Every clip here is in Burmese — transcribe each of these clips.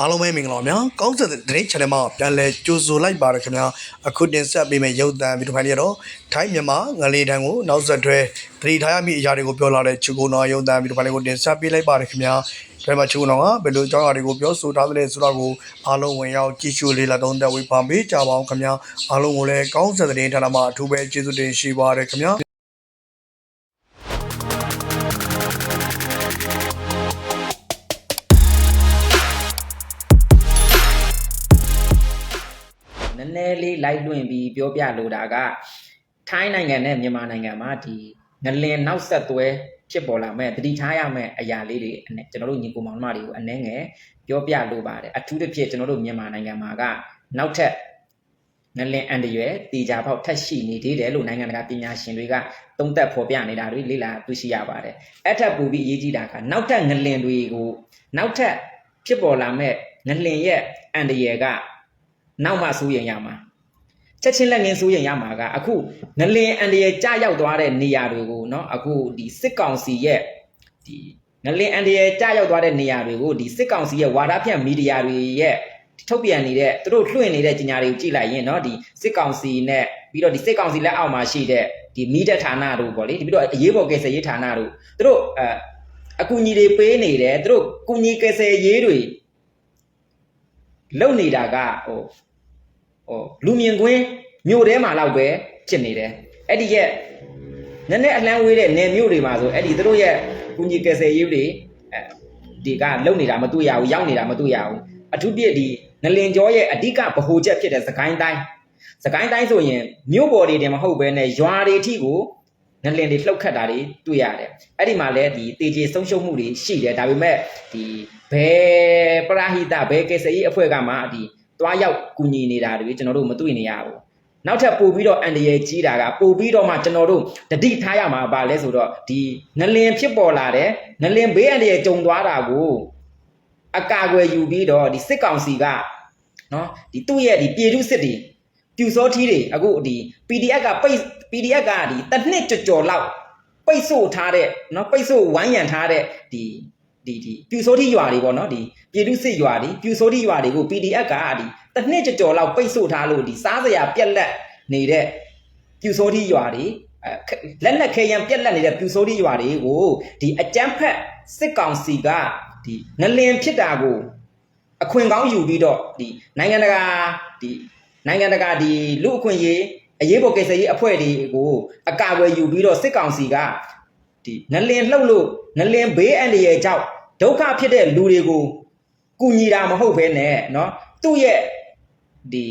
အားလုံးပဲမင်္ဂလာပါဗျာကောင်းစက်တဲ့ channel မှာပြန်လဲကြိုဆိုလိုက်ပါရခင်ဗျာအခုတင်ဆက်ပေးမယ့်ရုပ်သံဗီဒီယိုဖိုင်လေးကတော့ထိုင်းမြန်မာငလေးတန်းကိုနောက်ဆက်တွဲသတိထားရမည့်အရာတွေကိုပြောလာတဲ့ချူကုန်းတော်ရုပ်သံဗီဒီယိုဖိုင်လေးကိုတင်ဆက်ပေးလိုက်ပါရခင်ဗျာဒါမှချူကုန်းတော်ကဘယ်လိုအကြောင်းအရာတွေကိုပြောဆိုထားသလဲဆိုတာကိုအားလုံးဝင်ရောက်ကြည့်ရှုလေ့လာသုံးသပ်ဝေဖန်ပေးကြပါအောင်ခင်ဗျာအားလုံးကိုလည်းကောင်းစက်တဲ့ဌာနမှာအထူးပဲကျေးဇူးတင်ရှိပါရခင်ဗျာ ည်းနည်းလေးလိုက်လွင့်ပြီးပြောပြလိုတာကထိုင်းနိုင်ငံနဲ့မြန်မာနိုင်ငံမှာဒီငလင်နောက်ဆက်တွဲဖြစ်ပေါ်လာမဲ့တတိထားရမဲ့အရာလေးတွေအနေကျွန်တော်တို့ညီကိုမောင်နှမတွေကိုအနှဲငယ်ပြောပြလိုပါတယ်အထူးသဖြင့်ကျွန်တော်တို့မြန်မာနိုင်ငံမှာကနောက်ထပ်ငလင်အန်တရွယ်တေချာပေါက်ထက်ရှိနေသေးတယ်လို့နိုင်ငံတကာပညာရှင်တွေကသုံးသပ်ဖော်ပြနေတာတွေလေ့လာတွေ့ရှိရပါတယ်အဲ့ထက်ပိုပြီးအရေးကြီးတာကနောက်ထပ်ငလင်တွေကိုနောက်ထပ်ဖြစ်ပေါ်လာမဲ့ငလင်ရဲ့အန်တရွယ်က နောက်မှစိုးရင်ရမှာချက်ချင်းလက်ငင်းစိုးရင်ရမှာကအခုငလင်အန်တရယ်ကြရောက်သွားတဲ့နေရာတွေကိုเนาะအခုဒီစစ်ကောင်စီရဲ့ဒီငလင်အန်တရယ်ကြရောက်သွားတဲ့နေရာတွေကိုဒီစစ်ကောင်စီရဲ့ဝါဒဖြန့်မီဒီယာတွေရဲ့ထုတ်ပြန်နေတဲ့သူတို့လွှင့်နေတဲ့ကြီးညာတွေကိုကြည့်လိုက်ရင်เนาะဒီစစ်ကောင်စီနဲ့ပြီးတော့ဒီစစ်ကောင်စီလက်အောက်မှာရှိတဲ့ဒီမီဒီယာဌာနတို့ပေါ့လေဒီပြီးတော့အရေးပေါ်ကယ်ဆယ်ရေးဌာနတို့သူတို့အအကူအညီတွေပေးနေတယ်သူတို့ကူညီကယ်ဆယ်ရေးတွေ လုံနေတာကဟိုဟိုလူမြင်ကွင်းမြို့ထဲမှာလောက်ပဲဖြစ်နေတယ်အဲ့ဒီရဲ့နည်းနည်းအလန်းဝေးတဲ့နယ်မြို့တွေမှာဆိုအဲ့ဒီသူတို့ရဲ့ကုညီကယ်ဆယ်ရေးတွေအဲဒီကလုံနေတာမတွေ့ရဘူးရောက်နေတာမတွေ့ရဘူးအထူးပြည့်ဒီငလင်ကျော်ရဲ့အဓိကဗဟိုချက်ဖြစ်တဲ့သခိုင်းတိုင်းသခိုင်းတိုင်းဆိုရင်မြို့ပေါ်တွေတင်မဟုတ်ဘဲနဲ့ရွာတွေအထိကိုငလင်တွေလှုပ်ခတ်တာတွေတွေ့ရတယ်အဲ့ဒီမှာလည်းဒီတေကျေဆုံးရှုံးမှုတွေရှိတယ်ဒါပေမဲ့ဒီ ဘယ်ပရာဟိတဘယ်ကယ်ဆယ်ရေးအဖွဲ့ကမှဒီတွားရောက်ကူညီနေတာတွေကျွန်တော်တို့မတွေ့နေရဘူးနောက်ထပ်ပို့ပြီးတော့အန်တရယ်ကြီးတာကပို့ပြီးတော့မှကျွန်တော်တို့တတိထားရမှာပါလဲဆိုတော့ဒီငလင်ဖြစ်ပေါ်လာတဲ့ငလင်ဘေးအန်တရယ်ကြုံသွားတာကိုအကာအကွယ်ယူပြီးတော့ဒီစစ်ကောင်စီကနော်ဒီသူ့ရဲ့ဒီပြည်သူစစ်တွေပြူစောထီးတွေအခုဒီ PDF ကပိတ် PDF ကဒီတစ်နှစ်ကြော်ကြော်လောက်ပိတ်ဆို့ထားတဲ့နော်ပိတ်ဆို့ဝိုင်းရံထားတဲ့ဒီ ဒီဒီပြူစောထီးရွာတွေပေါ့နော်ဒီပြည်သူစစ်ရွာတွေပြူစောထီးရွာတွေကို PDF ကဒီတစ်နှစ်ကြော်ကြော်လောက်ပိတ်ဆို့ထားလို့ဒီစားစရာပြက်လက်နေတဲ့ပြူစောထီးရွာတွေအဲလက်လက်ခဲရန်ပြက်လက်နေတဲ့ပြူစောထီးရွာတွေကိုဒီအကြမ်းဖက်စစ်ကောင်စီကဒီငလင်ဖြစ်တာကိုအခွင့်ကောင်းယူပြီးတော့ဒီနိုင်ငံတကာဒီနိုင်ငံတကာဒီလူအခွင့်ရေးအရေးပေါ်ကိစ္စရေးအဖွဲ့တွေကိုအကာအကွယ်ယူပြီးတော့စစ်ကောင်စီကဒီငလင်လှုပ်လို့ငလင်ဘေးအန္တရာယ်ကြောင့် ဒုက္ခဖြစ်တဲ့လူတွေကိုကူညီတာမဟုတ်ဘဲနဲ့เนาะသူ့ရဲ့ဒီ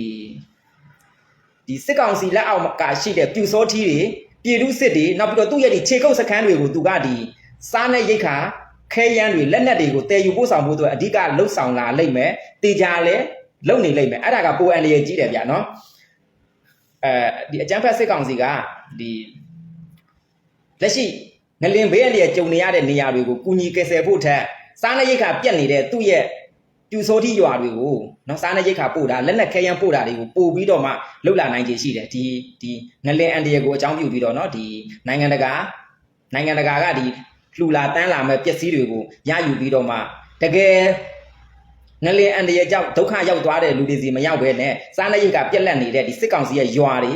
ဒီစစ်ကောင်စီလက်အောက်ကရှိတဲ့ပြူစောထီးတွေပြည်သူစစ်တွေနောက်ပြီးတော့သူ့ရဲ့ဒီခြေကုပ်စခန်းတွေကိုသူကဒီစားနဲ့ရိတ်ခါခဲယမ်းတွေလက်နက်တွေကိုတည်ယူပို့ဆောင်ဖို့အတွက်အဓိကလှုပ်ဆောင်လာလိမ့်မယ်တေချာလဲလုံနေလိမ့်မယ်အဲ့ဒါကပိုအန်လျက်ကြီးတယ်ဗျာနော်အဲဒီအကြမ်းဖက်စစ်ကောင်စီကဒီလက်ရှိ ငလင်ဘေးအန္တရာယ်ကြုံနေရတဲ့နေရာတွေကိုကူညီကယ်ဆယ်ဖို့ထက်စားနပ်ရိက္ခာပြတ်နေတဲ့သူ့ရဲ့ပြူစောတိရွာတွေကိုနော်စားနပ်ရိက္ခာပို့တာလက်နက်ခဲယမ်းပို့တာတွေကိုပို့ပြီးတော့မှလှုပ်လာနိုင်ခြေရှိတယ်ဒီဒီငလင်အန္တရာယ်ကိုအကြောင်းပြုပြီးတော့နော်ဒီနိုင်ငံတကာနိုင်ငံတကာကဒီလှူလာတန်းလာမဲ့ပစ္စည်းတွေကိုရယူပြီးတော့မှတကယ်ငလင်အန္တရာယ်ကြောင့်ဒုက္ခရောက်သွားတဲ့လူတွေစီမရောက်ဘဲနဲ့စားနပ်ရိက္ခာပြက်လက်နေတဲ့ဒီစစ်ကောင်စီရဲ့ရွာတွေ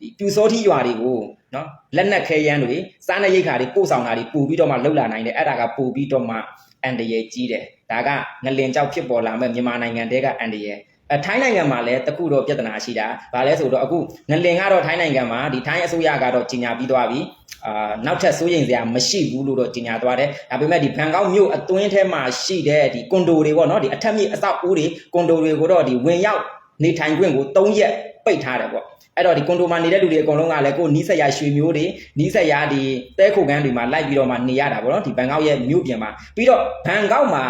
ဒီပြူစောတိရွာတွေကို နော်လက်နက်ခဲယမ်းတွေစားနပ်ရိက္ခာတွေပို့ဆောင်တာတွေပို့ပြီးတော့မှလှုပ်လာနိုင်တယ်အဲ့ဒါကပို့ပြီးတော့မှအန္တရာယ်ကြီးတယ်ဒါကငလင်ကြောင့်ဖြစ်ပေါ်လာမဲ့မြန်မာနိုင်ငံတဲကအန္တရာယ်အထိုင်းနိုင်ငံမှာလည်းတခုတော့ပြဿနာရှိတာ။ဘာလဲဆိုတော့အခုငလင်ကတော့ထိုင်းနိုင်ငံမှာဒီထိုင်းအစိုးရကတော့ကြီးညာပြီးသွားပြီ။အာနောက်ထပ်စိုးရိမ်စရာမရှိဘူးလို့တော့ကြီးညာသွားတယ်။ဒါပေမဲ့ဒီဘန်ကောက်မြို့အတွင်းထဲမှာရှိတဲ့ဒီကွန်ဒိုတွေပေါ့နော်ဒီအထက်မြင့်အဆောက်အဦတွေကွန်ဒိုတွေကိုတော့ဒီဝင်ရောက်နေထိုင်ခွင့်ကို၃ရက်ပိတ်ထားတယ်ပေါ့။ အဲ့တော့ဒီကွန်ဒိုမှာနေတဲ့လူတွေအကုန်လုံးကလည်းကိုနီးစက်ရရွှေမျိုးတွေနီးစက်ရဒီတဲခိုကန်းတွေမှာလိုက်ပြီးတော့မှနေရတာပေါ့နော်ဒီဘန်ကောက်ရဲ့မြို့ပြင်မှာပြီးတော့ဘန်ကောက်မှာ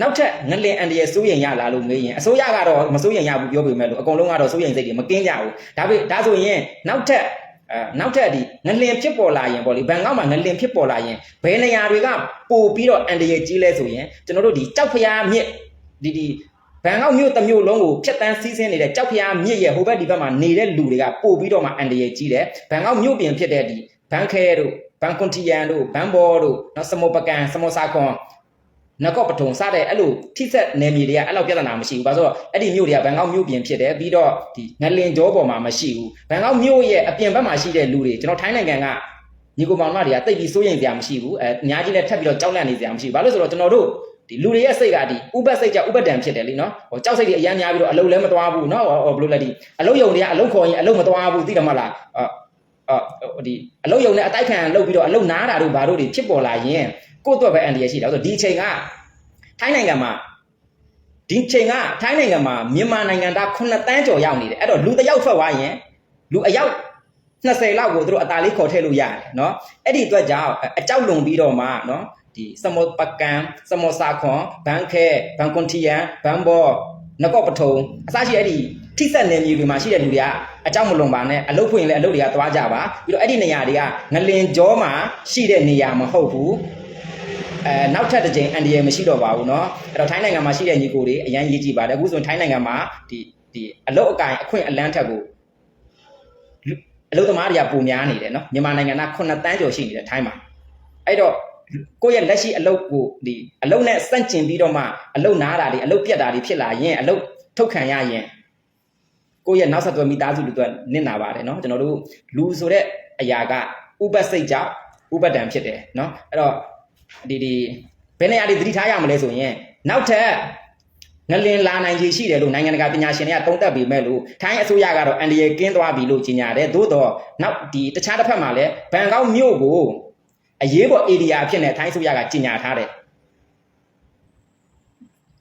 နောက်ထပ်ငလင်အန်တရယ်စိုးရင်ရလာလို့မေးရင်အစိုးရကတော့မစိုးရင်ရဘူးပြောပေမဲ့လို့အကုန်လုံးကတော့စိုးရင်စိတ်တွေမကင်းကြဘူးဒါပေဒါဆိုရင်နောက်ထပ်အဲနောက်ထပ်ဒီငလင်ဖြစ်ပေါ်လာရင်ပေါ့လေဘန်ကောက်မှာငလင်ဖြစ်ပေါ်လာရင်ဘယ်နေရာတွေကပို့ပြီးတော့အန်တရယ်ကြီးလဲဆိုရင်ကျွန်တော်တို့ဒီကြောက်ဖျားမြစ်ဒီဒီ ဘန်ကောက်မြို့တစ်မြို့လုံးကိုဖျက်တမ်းစီးဆင်းနေတဲ့ကြောက်ဖျားမြစ်ရဲ့ဟိုဘက်ဒီဘက်မှာနေတဲ့လူတွေကပို့ပြီးတော့မှအန်တရယ်ကြီးတယ်ဘန်ကောက်မြို့ပြင်ဖြစ်တဲ့ဒီဘန်ခဲတို့ဘန်ကွန်တီယန်တို့ဘန်ဘောတို့နောက်စမောပကန်စမောစာခွန်နကော့ပထုံစတဲ့အဲ့လိုထိဆက်နယ်မြေတွေကအဲ့လောက်ပြဿနာမရှိဘူး။ဘာလို့လဲဆိုတော့အဲ့ဒီမြို့တွေကဘန်ကောက်မြို့ပြင်ဖြစ်တယ်ပြီးတော့ဒီငလင်ကြောပေါ်မှာမရှိဘူး။ဘန်ကောက်မြို့ရဲ့အပြင်ဘက်မှာရှိတဲ့လူတွေကျွန်တော်ထိုင်းနိုင်ငံကညီကိုမောင်မတွေကတိတ်ပြီးစိုးရိမ်စရာမရှိဘူး။အဲအများကြီးလည်းထပ်ပြီးတော့ကြောက်လန့်နေစရာမရှိဘူး။ဘာလို့လဲဆိုတော့ကျွန်တော်တို့ ဒီလူတွေရဲ့စိတ်ကဒီဥပတ်စိတ်ကြောင့်ဥပတ်တံဖြစ်တယ်လीနော်ဟိုကြောက်စိတ်တွေအများများပြီးတော့အလုံးလည်းမသွားဘူးနော်ဟောဘယ်လိုလဲဒီအလုံးယုံတွေကအလုံးခေါ်ရင်အလုံးမသွားဘူးသိတယ်မလားအော်အော်ဒီအလုံးယုံနဲ့အတိုက်ခံလုပ်ပြီးတော့အလုံးနားတာတို့ဘာတို့တွေဖြစ်ပေါ်လာရင်ကိုယ့်အတွက်ပဲအန်ဒီရရှိတာဆိုတော့ဒီအချိန်ကထိုင်းနိုင်ငံမှာဒီအချိန်ကထိုင်းနိုင်ငံမှာမြန်မာနိုင်ငံသား9တန်းကျော်ရောက်နေတယ်အဲ့တော့လူတစ်ယောက်ထွက်သွားရင်လူအယောက်20လောက်ကိုသူတို့အตาလေးခေါ်ထည့်လို့ရတယ်เนาะအဲ့ဒီအတွက်ကြောင့်အကြောက်လွန်ပြီးတော့မှเนาะ ဒီစမောပကံစမောစာခွန်ဘန်ခဲဘန်ကွန်တီယန်ဘန်ဘောနကော့ပထုံအစရှိအဲ့ဒီထိဆက်နယ်မြေတွေမှာရှိတဲ့လူတွေကအကြောင်းမလွန်ပါနဲ့အလုတ်ဖွင့်လဲအလုတ်တွေကသွားကြပါပြီးတော့အဲ့ဒီနေရာတွေကငလင်ကြောမှာရှိတဲ့နေရာမဟုတ်ဘူးအဲနောက်ထပ်တစ်ကြိမ်အန်ဒီရမရှိတော့ပါဘူးเนาะအဲ့တော့ထိုင်းနိုင်ငံမှာရှိတဲ့ညီကိုတွေအရန်ရေးကြည့်ပါတယ်အခုဆိုရင်ထိုင်းနိုင်ငံမှာဒီဒီအလုတ်အကင်အခွင့်အလန်းထက်ကိုလူအလုတ်သမားတွေကပုံများနေတယ်เนาะမြန်မာနိုင်ငံက9တန်းကျော်ရှိနေတယ်ထိုင်းမှာအဲ့တော့ ကိုယ့်ရဲ့လက်ရှိအလုပ်ကိုဒီအလုပ်နဲ့စန့်ကျင်ပြီးတော့မှအလုပ်နားတာတွေအလုပ်ပြတ်တာတွေဖြစ်လာရင်အလုပ်ထုတ်ခံရရင်ကိုယ့်ရဲ့နောက်ဆက်တွဲမိသားစုတွေအတွက်နစ်နာပါတယ်เนาะကျွန်တော်တို့လူဆိုတဲ့အရာကဥပတ်စိတ်ကြောင့်ဥပတ်တံဖြစ်တယ်เนาะအဲ့တော့ဒီဒီဘယ်နေရာတွေသတိထားရမလဲဆိုရင်နောက်ထပ်ငလင်လာနိုင်ခြေရှိတယ်လို့နိုင်ငံတကာပညာရှင်တွေကသုံးသပ်ပြီးမဲ့လို့ထိုင်းအစိုးရကတော့အန်ဒီယေကင်းသွားပြီလို့ကြေညာတယ်သို့တော့နောက်ဒီတခြားတစ်ဖက်မှာလည်းဘန်ကောက်မြို့ကို အရေးပေါ် area အဖြစ်နဲ့ထိုင်းဆိုရကကြီးညာထားတယ်။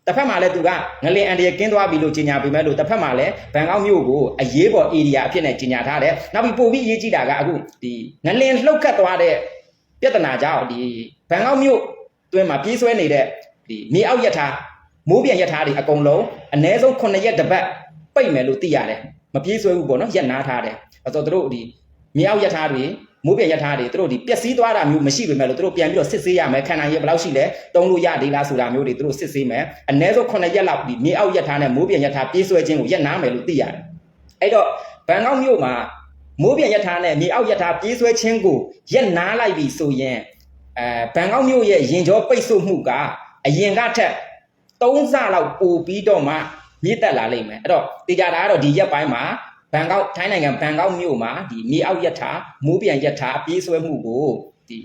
တစ်ဖက်မှာလည်းသူကငလင်အန်ဒီရကင်းသွားပြီလို့ကြီးညာပေးမဲ့လို့တစ်ဖက်မှာလည်းဘန်ကောက်မြို့ကိုအရေးပေါ် area အဖြစ်နဲ့ကြီးညာထားတယ်။နောက်ပြီးပို့ပြီးအရေးကြီးတာကအခုဒီငလင်လှုပ်ခတ်သွားတဲ့ပြဿနာကြောင့်ဒီဘန်ကောက်မြို့တွင်းမှာပြေးဆွဲနေတဲ့ဒီမြေအောက်ယထာမိုးပြန်ယထာတွေအကုန်လုံးအ ਨੇ ဆုံး9ရက်တစ်ပတ်ပိတ်မယ်လို့သိရတယ်။မပြေးဆွဲဘူးပေါ့နော်ရက်နာထားတယ်။အဲ့တော့သူတို့ဒီမြေအောက်ယထာတွေ မိုးပြရထားတွေသူတို့ဒီပျက်စီးသွားတာမျိုးမရှိပေမဲ့လို့သူတို့ပြန်ပြီးတော့စစ်ဆေးရမယ်ခန္ဓာရဲ့ဘယ်လောက်ရှိလဲတုံးလို့ရသေးလားဆိုတာမျိုးတွေသူတို့စစ်ဆေးမယ်အ ਨੇ ဆုံး9ရက်လောက်ဒီမြေအောက်ရက်ထားနဲ့မိုးပြရထားပြေးဆွဲခြင်းကိုရက်နာမယ်လို့သိရတယ်အဲ့တော့ဘန်ကောက်မြို့မှာမိုးပြရထားနဲ့မြေအောက်ရက်ထားပြေးဆွဲခြင်းကိုရက်နာလိုက်ပြီဆိုရင်အဲဘန်ကောက်မြို့ရဲ့ရင်ကျော်ပိတ်ဆို့မှုကအရင်ကထက်3ဆလောက်ပိုပြီးတော့မှမြင့်တက်လာလိမ့်မယ်အဲ့တော့တေချာတာကတော့ဒီရက်ပိုင်းမှာ ဘန်ကောက်ထိုင်းနိုင်ငံဘန်ကောက်မြို့မှာဒီမြေအောက်ယထာမိုးပြန်ယထာပြေးဆွဲမှုကိုဒီ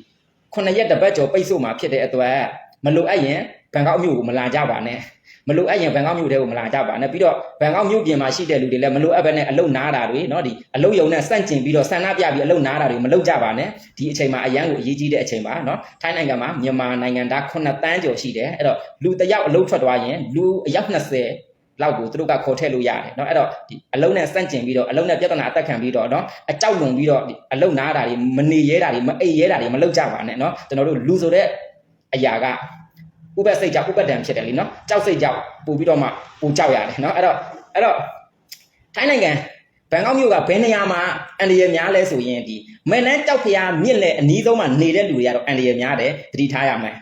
ခုနှစ်ရက်တစ်ပတ်ကျော်ပိတ်ဆို့မှာဖြစ်တဲ့အတွက်မလိုအပ်ရင်ဘန်ကောက်မြို့ကိုမလာကြပါနဲ့မလိုအပ်ရင်ဘန်ကောက်မြို့ထဲကိုမလာကြပါနဲ့ပြီးတော့ဘန်ကောက်မြို့ပြင်မှာရှိတဲ့လူတွေလည်းမလိုအပ်ဘဲနဲ့အလုတ်နားတာတွေเนาะဒီအလုတ်ယုံနဲ့စန့်ကျင်ပြီးတော့ဆန္ဒပြပြီးအလုတ်နားတာတွေမလုပ်ကြပါနဲ့ဒီအချိန်မှာအရန်ကိုအရေးကြီးတဲ့အချိန်ပါเนาะထိုင်းနိုင်ငံမှာမြန်မာနိုင်ငံသား9တန်းကျော်ရှိတယ်အဲ့တော့လူတစ်ယောက်အလုတ်ထွက်သွားရင်လူအယောက်20 လောက်ကိုသူတို့ကခေါ်ထည့်လို့ရတယ်เนาะအဲ့တော့ဒီအလုံးနဲ့စန့်ကျင်ပြီးတော့အလုံးနဲ့ပြဿနာအသက်ခံပြီးတော့เนาะအကြောက်လွန်ပြီးတော့ဒီအလုံးနားတာတွေမနေရဲတာတွေမအိပ်ရဲတာတွေမလုပ်ကြပါနဲ့เนาะကျွန်တော်တို့လူဆိုတဲ့အရာကဥပ္ပစိတ်ကြောင့်ဥပ္ပဒံဖြစ်တယ်လीเนาะကြောက်စိတ်ကြောင့်ပူပြီးတော့မှပူကြောက်ရတယ်เนาะအဲ့တော့အဲ့တော့ထိုင်းနိုင်ငံဘန်ကောက်မြို့ကဘယ်နေရာမှာအန်ဒီရများလဲဆိုရင်ဒီမဲနန်းကြောက်ဖျားမြင့်လေအနီးဆုံးမှာနေတဲ့လူတွေကတော့အန်ဒီရများတယ်သတိထားရမယ်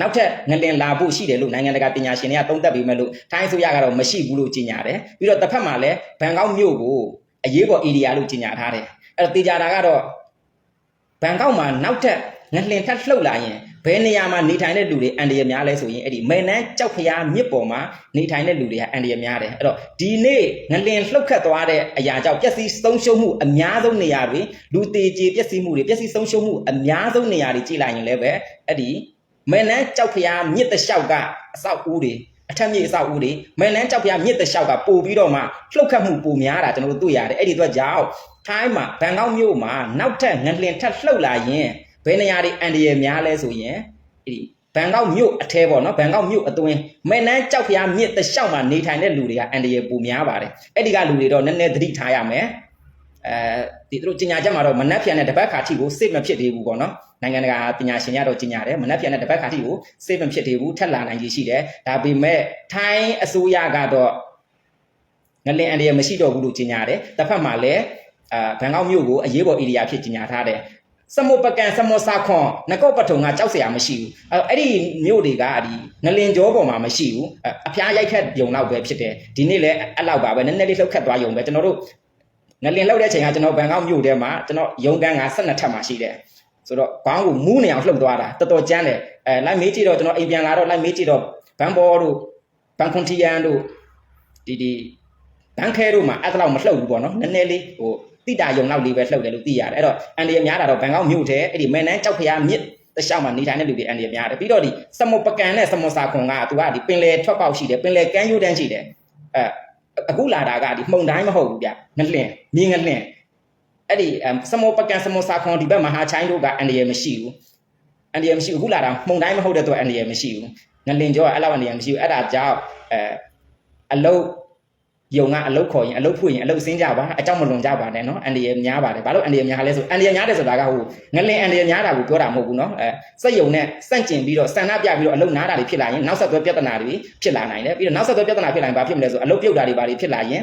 နောက်ထပ်ငလင်လာဖို့ရှိတယ်လို့နိုင်ငံတကာပညာရှင်တွေကသုံးသပ်ပြီးမဲ့လို့ထိုင်းဆိုရကတော့မရှိဘူးလို့ကြေညာတယ်ပြီးတော့တစ်ဖက်မှာလည်းဘန်ကောက်မြို့ကိုအရေးပေါ် area လို့ကြေညာထားတယ်အဲ့တော့တေချာတာကတော့ဘန်ကောက်မှာနောက်ထပ်ငလင်ထပ်လှုပ်လာရင်ဘယ်နေရာမှာနေထိုင်တဲ့လူတွေအန်ဒီရများလဲဆိုရင်အဲ့ဒီမဲနန်းကြောက်ဖျားမြစ်ပေါ်မှာနေထိုင်တဲ့လူတွေကအန်ဒီရများတယ်အဲ့တော့ဒီနေ့ငလင်လှုပ်ခတ်သွားတဲ့အရာကြောင့်ပျက်စီးဆုံးရှုံးမှုအများဆုံးနေရာတွေလူသေးကြေပျက်စီးမှုတွေပျက်စီးဆုံးရှုံးမှုအများဆုံးနေရာတွေကြည့်လိုက်ရင်လည်းပဲအဲ့ဒီ မဲနန်းကြောက်ဖျားမြစ်တလျှောက်ကအဆောက်အဦတွေအထက်မြစ်အဆောက်အဦတွေမဲနန်းကြောက်ဖျားမြစ်တလျှောက်ကပို့ပြီးတော့မှလှုပ်ခတ်မှုပိုများတာကျွန်တော်တို့တွေ့ရတယ်အဲ့ဒီအတွက်ကြောင့်ထိုင်းမှာဘန်ကောက်မြို့မှာနောက်ထပ်ငလင်ထပ်လှုပ်လာရင်ဘယ်နေရာတွေအန်ဒီရများလဲဆိုရင်အဲ့ဒီဘန်ကောက်မြို့အထဲပေါ့နော်ဘန်ကောက်မြို့အတွင်းမဲနန်းကြောက်ဖျားမြစ်တလျှောက်မှာနေထိုင်တဲ့လူတွေကအန်ဒီရပိုများပါတယ်အဲ့ဒီကလူတွေတော့နည်းနည်းသတိထားရမယ် အဲဒီသူတို့ကြီးညာချက်မှာတော့မနှက်ဖြန်တဲ့တပတ်ခါထိကိုစစ်မဖြစ်သေးဘူးပေါ့နော် နိုင်ငံတကာပညာရှင်များတော့ကြီးညာတယ်မနှက်ပြန်တဲ့တစ်ပတ်ခါတိကိုစေဗန်ဖြစ်သေးဘူးထက်လာနိုင်ကြီးရှိတယ်ဒါပေမဲ့ထိုင်းအစိုးရကတော့ငလင်အန်ဒီရမရှိတော့ဘူးလို့ကြီးညာတယ်တစ်ဖက်မှာလည်းအာဘန်ကောက်မြို့ကိုအရေးပေါ် area ဖြစ်ကြီးညာထားတယ်စမုပကန်စမောစာခွန်နကော့ပထုံကကြောက်เสียမရှိဘူးအဲ့အဲ့ဒီမြို့တွေကဒီငလင်ကြောပေါ်မှာမရှိဘူးအဖျားရိုက်ခတ်ယုံလောက်ပဲဖြစ်တယ်ဒီနေ့လည်းအဲ့လောက်ပါပဲနည်းနည်းလေးလှုပ်ခတ်သွားယုံပဲကျွန်တော်တို့ ငလင်လောက်တဲ့ချိန်ကကျွန်တော်ဘန်ကောက်မြို့ထဲမှာကျွန်တော်ရုံကန်က12ထပ်မှာရှိတယ်ဆိုတော့ခေါင်းကိုမူးနေအောင်လှုပ်သွားတာတော်တော်ကြမ်းတယ်အဲလိုက်မေးကြည့်တော့ကျွန်တော်အိမ်ပြန်လာတော့လိုက်မေးကြည့်တော့ဘန်ဘောတို့ဘန်ကွန်တီယန်တို့ဒီဒီဘန်ခဲတို့မှာအဲ့ဒါတော့မလှုပ်ဘူးပေါ့နော်နည်းနည်းလေးဟိုတိတာယုံလောက်လေးပဲလှုပ်တယ်လို့သိရတယ်အဲ့တော့အန်ဒီရများတာတော့ဘန်ကောက်မြို့ထဲအဲ့ဒီမဲနန်းကြောက်ဖျားမြစ်တခြားမှာနေထိုင်တဲ့လူတွေအန်ဒီရများတယ်ပြီးတော့ဒီစမုတ်ပကန်နဲ့စမုတ်စာခွန်ကသူကဒီပင်လေထွက်ပေါက်ရှိတယ်ပင်လေကမ်းရိုးတန်းရှိတယ်အဲ အခုလာတာကဒီမှုန်တိုင်းမဟုတ်ဘူးဗျငလင်မြင်းငလင်အဲ့ဒီစမုတ်ပကန်စမုတ်စာခွန်ဒီဘက်မဟာချိုင်းတို့ကအန်ဒီရမရှိဘူးအန်ဒီရမရှိဘူးအခုလာတာမှုန်တိုင်းမဟုတ်တဲ့အတွက်အန်ဒီရမရှိဘူးငလင်ကြောကအဲ့လောက်အန်ဒီရမရှိဘူးအဲ့ဒါကြောင့်အဲအလုတ် ယုံကအလုတ်ခေါ်ရင်အလုတ်ဖွင့်ရင်အလုတ်စင်းကြပါအကြောင်းမလွန်ကြပါနဲ့နော်အန်ဒီရများပါတယ်ဘာလို့အန်ဒီရများလဲဆိုအန်ဒီရများတယ်ဆိုတာကဟိုငလင်အန်ဒီရများတာကိုပြောတာမဟုတ်ဘူးနော်အဲစက်ယုံနဲ့စန့်ကျင်ပြီးတော့ဆန္ဒပြပြီးတော့အလုတ်နားတာတွေဖြစ်လာရင်နောက်ဆက်တွဲပြဿနာတွေဖြစ်လာနိုင်တယ်ပြီးတော့နောက်ဆက်တွဲပြဿနာဖြစ်လာရင်ဘာဖြစ်မလဲဆိုအလုတ်ပြုတ်တာတွေဘာတွေဖြစ်လာရင်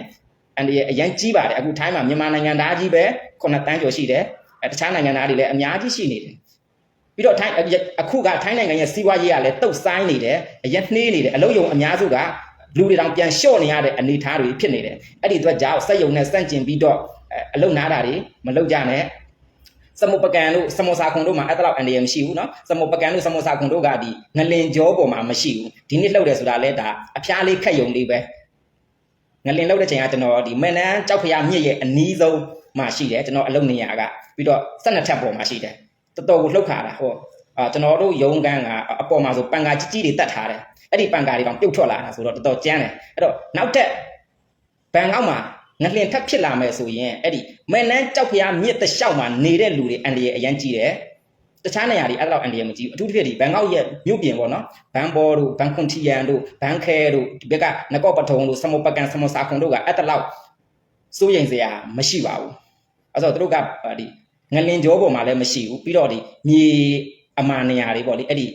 အန်ဒီရအရန်ကြီးပါတယ်အခုထိုင်းမှာမြန်မာနိုင်ငံသားကြီးပဲခုနှစ်တန်းကျော်ရှိတယ်အဲတခြားနိုင်ငံသားတွေလည်းအများကြီးရှိနေတယ်ပြီးတော့ထိုင်းအခုကထိုင်းနိုင်ငံရဲ့စီးပွားရေးကလည်းတုတ်ဆိုင်နေတယ်အရင်နှေးနေတယ်အလုတ်ယုံအများစုက လူတွေတောင်ပြန်လျှော့နေရတဲ့အနေအထားတွေဖြစ်နေတယ်အဲ့ဒီအတွက်ကြောင့်စက်ယုံနဲ့စန့်ကျင်ပြီးတော့အလုတ်နားတာတွေမလုတ်ကြနဲ့စမုပကံတို့စမောစာခွန်တို့မှာအဲ့ဒါတော့အန်ဒီယမရှိဘူးเนาะစမောပကံတို့စမောစာခွန်တို့ကဒီငလင်ကြောပေါ်မှာမရှိဘူးဒီနေ့လှုပ်တယ်ဆိုတာလဲဒါအဖျားလေးခက်ယုံလေးပဲငလင်လှုပ်တဲ့ချိန်ကကျွန်တော်ဒီမန်နန်းကြောက်ဖျားမြစ်ရဲ့အနီးဆုံးမှာရှိတယ်ကျွန်တော်အလုတ်နေရကပြီးတော့12ထပ်ပေါ်မှာရှိတယ်တော်တော်ကိုလှုပ်ခါတာဟော အာကျွန်တော်တို့ယုံကန်းကအပေါ်မှာဆိုပန်ကာကြီးကြီးတွေတတ်ထားတယ်အဲ့ဒီပန်ကာတွေကောင်ပြုတ်ထွက်လာတာဆိုတော့တော်တော်ကြမ်းတယ်အဲ့တော့နောက်တက်ဘန်ကောက်မှာငလင်ထပ်ဖြစ်လာမယ်ဆိုရင်အဲ့ဒီမဲနန်းကြောက်ဖျားမြစ်တစ်လျှောက်မှာနေတဲ့လူတွေအန်ဒီရဲ့အရန်ကြီးတယ်တခြားနေရာတွေအဲ့ဒါတော့အန်ဒီရဲ့မကြည့်ဘူးအထူးသဖြင့်ဒီဘန်ကောက်ရဲ့မြို့ပြင်ပေါ့နော်ဘန်ဘောတို့ဘန်ခွန်တီယန်တို့ဘန်ခဲတို့ဒီဘက်ကနကော့ပထုံတို့စမောပကန်စမောစာခွန်တို့ကအဲ့ဒါလောက်စိုးရိမ်စရာမရှိပါဘူးအဲ့တော့သူတို့ကဒီငလင်ကြောပေါ်မှာလည်းမရှိဘူးပြီးတော့ဒီမြေ အမာနေရာတွေပေါ့လေအဲ့ဒီ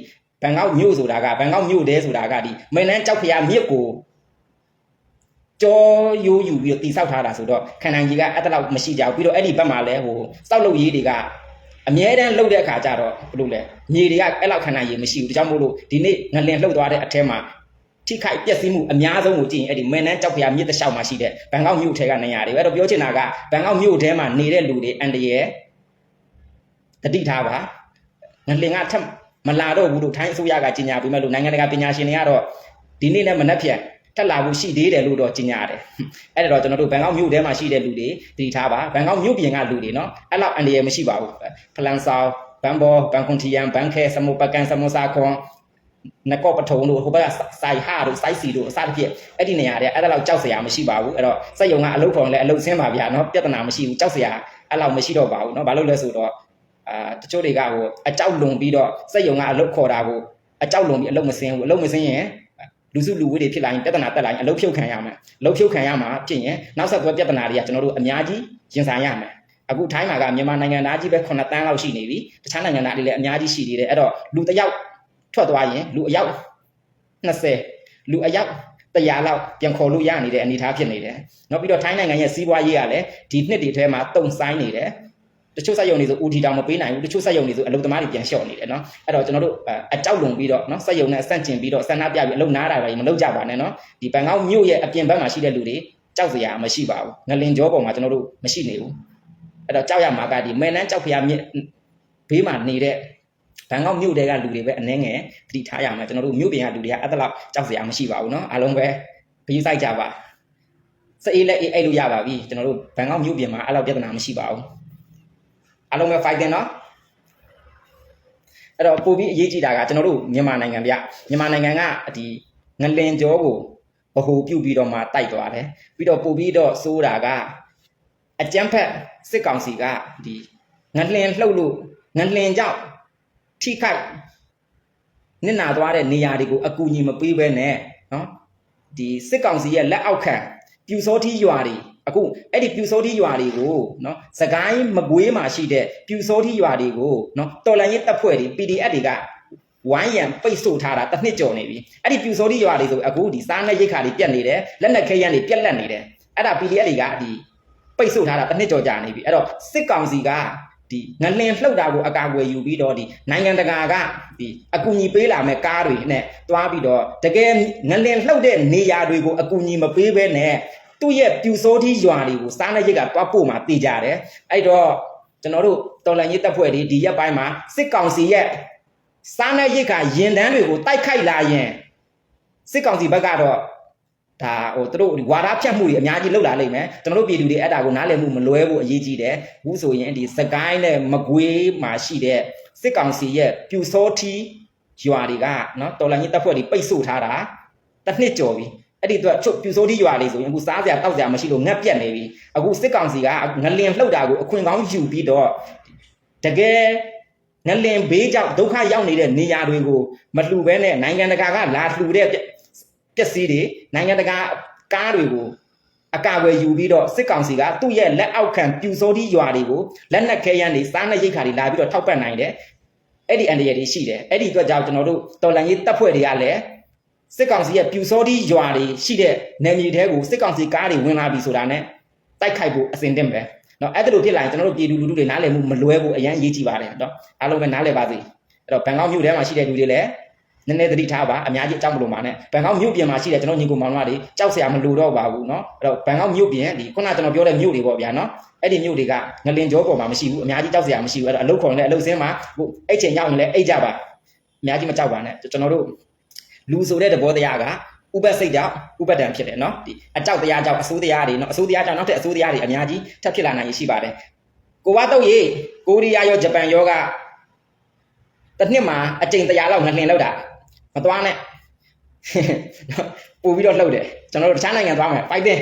ဘန်ကောက်မြို့ဆိုတာကဘန်ကောက်မြို့တဲဆိုတာကဒီမဲနန်းကြောက်ဖျားမြစ်ကိုကြောရိုးယူပြီးတော့တိဆောက်ထားတာဆိုတော့ခန္ဓာကြီးကအဲ့တလောက်မရှိကြဘူးပြီးတော့အဲ့ဒီဘက်မှာလဲဟိုစောက်လုပ်ရေးတွေကအမြဲတမ်းလှုပ်တဲ့အခါကျတော့ဘယ်လိုလဲမြေတွေကအဲ့လောက်ခန္ဓာကြီးမရှိဘူးဒါကြောင့်မို့လို့ဒီနေ့ငလင်လှုပ်သွားတဲ့အထဲမှာထိခိုက်ပျက်စီးမှုအများဆုံးကိုကြည့်ရင်အဲ့ဒီမဲနန်းကြောက်ဖျားမြစ်တစ်လျှောက်မှာရှိတဲ့ဘန်ကောက်မြို့ထဲကနေရာတွေအဲ့တော့ပြောချင်တာကဘန်ကောက်မြို့ထဲမှာနေတဲ့လူတွေအန်တရယ်တတိထားပါ ငလင်ကထပ်မလာတော့ဘူးလို့ထိုင်းအစိုးရကကြေညာပြီးမဲ့လို့နိုင်ငံတကာပညာရှင်တွေကတော့ဒီနေ့နဲ့မနှက်ဖြန်တက်လာဖို့ရှိသေးတယ်လို့တော့ကြေညာတယ်။အဲ့ဒါတော့ကျွန်တော်တို့ဘန်ကောက်မြို့ထဲမှာရှိတဲ့လူတွေတည်ထားပါဘန်ကောက်မြို့ပြင်ကလူတွေနော်အဲ့လောက်အန္တရာယ်မရှိပါဘူး။ဖလန်ဆောင်ဘန်ဘောဘန်ကွန်တီယန်ဘန်ခဲစမုပကန်စမုစာခွန်နကောပထုံတို့ဟိုဘက်ကစိုင်ဟာတို့စိုက်စီတို့အစသဖြင့်အဲ့ဒီနေရာတွေအဲ့ဒါလောက်ကြောက်စရာမရှိပါဘူးအဲ့တော့စက်ယုံကအလုတ်ဖော်လဲအလုတ်ဆင်းပါဗျာနော်ပြဿနာမရှိဘူးကြောက်စရာအဲ့လောက်မရှိတော့ပါဘူးနော်ဘာလို့လဲဆိုတော့ အာတချို့တွေကဟိုအကြောက်လွန်ပြီးတော့စက်ယုံကအလုတ်ခေါ်တာကိုအကြောက်လွန်ပြီးအလုတ်မစင်းဘူးအလုတ်မစင်းရင်လူစုလူဝေးတွေဖြစ်လာရင်ပြဿနာတက်လာရင်အလုတ်ဖြုတ်ခံရမယ်အလုတ်ဖြုတ်ခံရမှာဖြစ်ရင်နောက်ဆက်တွဲပြဿနာတွေကကျွန်တော်တို့အများကြီးရင်ဆိုင်ရမယ်အခုထိုင်းမှာကမြန်မာနိုင်ငံသားကြီးပဲ9တန်းလောက်ရှိနေပြီတခြားနိုင်ငံသားတွေလည်းအများကြီးရှိသေးတယ်အဲ့တော့လူတစ်ယောက်ထွက်သွားရင်လူအယောက်20လူအယောက်100လောက်ပြန်ခေါ်လို့ရနေတဲ့အနေအထားဖြစ်နေတယ်။နောက်ပြီးတော့ထိုင်းနိုင်ငံရဲ့စီးပွားရေးကလည်းဒီနှစ်တွေထဲမှာတုံဆိုင်နေတယ်။ တချို့စက်ရုံတွေဆို UT တောင်မပေးနိုင်ဘူးတချို့စက်ရုံတွေဆိုအလုပ်သမားတွေပြန်လျှော့နေတယ်နော်။အဲ့တော့ကျွန်တော်တို့အကြောက်လွန်ပြီးတော့နော်စက်ရုံနဲ့အဆန့်ကျင်ပြီးတော့ဆန္ဒပြပြီးအလုပ်နားတာပဲမလုပ်ကြပါနဲ့နော်။ဒီဘန်ကောက်မြို့ရဲ့အပြင်ဘက်မှာရှိတဲ့လူတွေကြောက်စရာမရှိပါဘူး။ငလင်ကြောပေါ်မှာကျွန်တော်တို့မရှိနေဘူး။အဲ့တော့ကြောက်ရမှာကဒီမဲနန်းကြောက်ဖျားမြစ်ဘေးမှာနေတဲ့ဘန်ကောက်မြို့တဲကလူတွေပဲအနှဲငယ်သတိထားရမှာကျွန်တော်တို့မြို့ပြင်ကလူတွေကအဲ့ဒါလောက်ကြောက်စရာမရှိပါဘူးเนาะအားလုံးပဲဘယူဆိုင်ကြပါစအေးလက်အေးအဲ့လိုရပါပြီကျွန်တော်တို့ဘန်ကောက်မြို့ပြင်မှာအဲ့လောက်ပြဿနာမရှိပါဘူး အားလုံးပဲ fighting เนาะအဲ့တော့ပို့ပြီးအရေးကြီးတာကကျွန်တော်တို့မြန်မာနိုင်ငံဗျမြန်မာနိုင်ငံကဒီငလင်ကြောကိုဗဟိုပြုတ်ပြီးတော့မှတိုက်သွားတယ်ပြီးတော့ပို့ပြီးတော့စိုးတာကအကြမ်းဖက်စစ်ကောင်စီကဒီငလင်လှုပ်လို့ငလင်ကြောင့်ထိခိုက်နစ်နာသွားတဲ့နေရာတွေကိုအကူအညီမပေးဘဲနဲ့နော်ဒီစစ်ကောင်စီရဲ့လက်အောက်ခံပြူစောထီးရွာတွေ အခုအဲ့ဒီပြူစောထီးရွာတွေကိုနော်စကိုင်းမကွေးမှာရှိတဲ့ပြူစောထီးရွာတွေကိုနော်တော်လန်ရေးတပ်ဖွဲ့တွေ PDF တွေကဝိုင်းရံပိတ်ဆို့ထားတာတစ်နှစ်ကျော်နေပြီအဲ့ဒီပြူစောထီးရွာတွေဆိုအခုဒီစားနဲ့ရိတ်ခါတွေပြတ်နေတယ်လက်နက်ခဲယမ်းတွေပြက်လက်နေတယ်အဲ့ဒါ PDF တွေကဒီပိတ်ဆို့ထားတာတစ်နှစ်ကျော်ကြာနေပြီအဲ့တော့စစ်ကောင်စီကဒီငလင်လှုပ်တာကိုအကာအကွယ်ယူပြီးတော့ဒီနိုင်ငံတကာကဒီအကူအညီပေးလာမဲ့ကားတွေနဲ့တွားပြီးတော့တကယ်ငလင်လှုပ်တဲ့နေရာတွေကိုအကူအညီမပေးဘဲနဲ့ သူ့ရဲ့ပြူစောတိရွာတွေကိုစားနေရိတ်ကတွားပို့မှတည်ကြတယ်အဲ့တော့ကျွန်တော်တို့တော်လန်ရေးတပ်ဖွဲ့တွေဒီရက်ပိုင်းမှာစစ်ကောင်စီရဲ့စားနပ်ရိက္ခာရင်တန်းတွေကိုတိုက်ခိုက်လာရင်စစ်ကောင်စီဘက်ကတော့ဒါဟိုသူတို့ဝါဒဖြတ်မှုတွေအများကြီးလုပ်လာလိမ့်မယ်ကျွန်တော်တို့ပြည်သူတွေအဲ့ဒါကိုနားလည်မှုမလွဲဘူးအရေးကြီးတယ်အခုဆိုရင်ဒီစကိုင်းနဲ့မကွေးမှာရှိတဲ့စစ်ကောင်စီရဲ့ပြူစောထီရွာတွေကနော်တော်လန်ကြီးတပ်ဖွဲ့တွေပိတ်ဆို့ထားတာတစ်နှစ်ကျော်ပြီ အဲ့ဒီတော့ချုပ်ပြူစောထီရွာလေးဆိုရင်အခုစားစရာတောက်စရာမရှိလို့ငတ်ပြတ်နေပြီအခုစစ်ကောင်စီကငလင်လှုပ်တာကိုအခွင့်ကောင်းယူပြီးတော့တကယ်ငလင်ဘေးကြောင့်ဒုက္ခရောက်နေတဲ့နေရာတွေကိုမလှူဘဲနဲ့နိုင်ငံတကာကလာလှူတဲ့ပြပျက်စီးတွေနိုင်ငံတကာကားတွေကိုအကာအကွယ်ယူပြီးတော့စစ်ကောင်စီကသူ့ရဲ့လက်အောက်ခံပြူစောတိရွာတွေကိုလက်နက်ခဲယမ်းတွေစားနပ်ရိက္ခာတွေလာပြီးတော့ထောက်ပံ့နိုင်တယ်အဲ့ဒီအန္တရာယ်တွေရှိတယ်အဲ့ဒီအတွက်ကြောင့်ကျွန်တော်တို့တော်လန်ရေးတပ်ဖွဲ့တွေကလည်း စစ်ကောင်စီရဲ့ပြူစောတိရွာတွေရှိတဲ့နယ်မြေတဲကိုစစ်ကောင်စီကားတွေဝင်လာပြီဆိုတာနဲ့တိုက်ခိုက်ဖို့အစဉ်သင့်ပဲเนาะအဲ့ဒါလိုဖြစ်လာရင်ကျွန်တော်တို့ပြည်သူလူထုတွေနားလည်မှုမလွဲဘူးအရန်အရေးကြီးပါတယ်เนาะအားလုံးပဲနားလည်ပါစေအဲ့တော့ဘန်ကောက်မြို့ထဲမှာရှိတဲ့လူတွေလည်းနည်းနည်းသတိထားပါအများကြီးအကြောက်မလို့ပါနဲ့ဘန်ကောက်မြို့ပြင်မှာရှိတဲ့ကျွန်တော်ညီကိုမောင်နှမတွေကြောက်စရာမလိုတော့ပါဘူးเนาะအဲ့တော့ဘန်ကောက်မြို့ပြင်ဒီခုနကကျွန်တော်ပြောတဲ့မြို့တွေပေါ့ဗျာเนาะအဲ့ဒီမြို့တွေကငလင်ကြောပေါ်မှာမရှိဘူးအများကြီးကြောက်စရာမရှိဘူးအဲ့တော့အလုတ်ခေါ်ရင်လည်းအလုတ်စင်းမှာဟိုအဲ့ချိန်ရောက်ရင်လည်းအိတ်ကြပါအများကြီးမကြောက်ပါနဲ့ကျွန်တော်တို့ လူဆိုတဲ့သဘောတရားကဥပစိတ်ကြောင့်ဥပဒံဖြစ်တယ်နော်ဒီအကြောက်တရားကြောင့်အဆိုးတရားတွေနော်အဆိုးတရားကြောင့်နောက်ထပ်အဆိုးတရားတွေအများကြီးထပ်ဖြစ်လာနိုင်ရှိပါတယ်ကိုကတော့ရေကိုရီးယားရောဂျပန်ရောကတစ်နှစ်မှာအကြိမ်တရားလောက်ငလင်လောက်တာမသွားနဲ့ပို့ပြီးတော့လှုပ်တယ်ကျွန်တော်တို့တခြားနိုင်ငံသွားမယ်ဖိုက်တင်